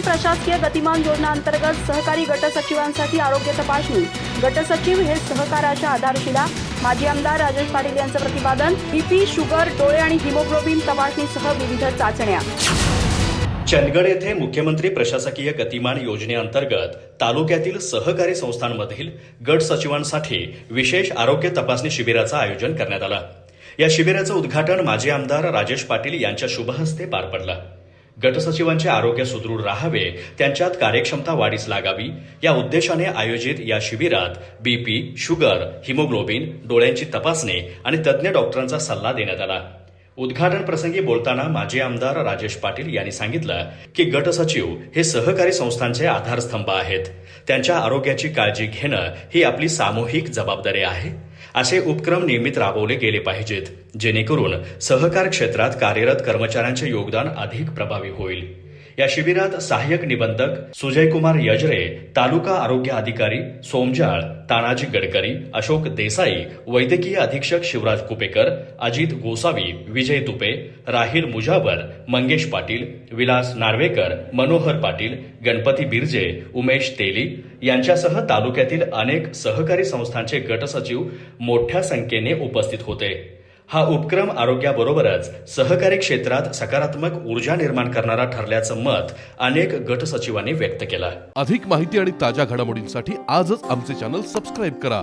मुख्यमंत्री प्रशासकीय गतिमान योजना अंतर्गत सहकारी गट सचिवांसाठी आरोग्य तपासणी. गटसचिव हे सहकाराच्या आधारशिला. माजी आमदार राजेश पाटील यांचं प्रतिपादन. बीपी शुगर डोळे आणि हिमोग्लोबिन तपासणीसह विविध चाचण्या. चंदगड येथे मुख्यमंत्री प्रशासकीय गतिमान योजनेअंतर्गत तालुक्यातील सहकारी संस्थांमधील गट सचिवांसाठी विशेष आरोग्य तपासणी शिबिराचं आयोजन करण्यात आलं. या शिबिराचं उद्घाटन माजी आमदार राजेश पाटील यांच्या शुभहस्ते पार पडलं. गटसचिवांचे आरोग्य सुदृढ राहावे त्यांच्यात कार्यक्षमता वाढीस लागावी. या उद्देशाने आयोजित या शिबिरात बीपी शुगर हिमोग्लोबिन डोळ्यांची तपासणी आणि तज्ज्ञ डॉक्टरांचा सल्ला देण्यात आला. उद्घाटन प्रसंगी बोलताना माजी आमदार राजेश पाटील यांनी सांगितलं की गट सचिव हे सहकारी संस्थांचे आधारस्तंभ आहेत. त्यांच्या आरोग्याची काळजी घेणं ही आपली सामूहिक जबाबदारी आहे. असे उपक्रम नियमित राबवले गेले पाहिजेत. जेणेकरून सहकार क्षेत्रात कार्यरत कर्मचाऱ्यांचे योगदान अधिक प्रभावी होईल. या शिबिरात सहाय्यक निबंधक सुजयकुमार यजरे तालुका आरोग्य अधिकारी सोमजाळ तानाजी गडकरी अशोक देसाई वैद्यकीय अधीक्षक शिवराज कुपेकर अजित गोसावी विजय तुपे राहिल मुजावर मंगेश पाटील विलास नार्वेकर मनोहर पाटील गणपती बिर्जे उमेश तेली यांच्यासह तालुक्यातील अनेक सहकारी संस्थांचे गटसचिव मोठ्या संख्येने उपस्थित होते. हा उपक्रम आरोग्याबरोबरच सहकारी क्षेत्रात सकारात्मक ऊर्जा निर्माण करणारा ठरल्याचं मत अनेक गट सचिवांनी व्यक्त केलं. अधिक माहिती आणि ताज्या घडामोडींसाठी आजच आमचे चॅनल सबस्क्राईब करा.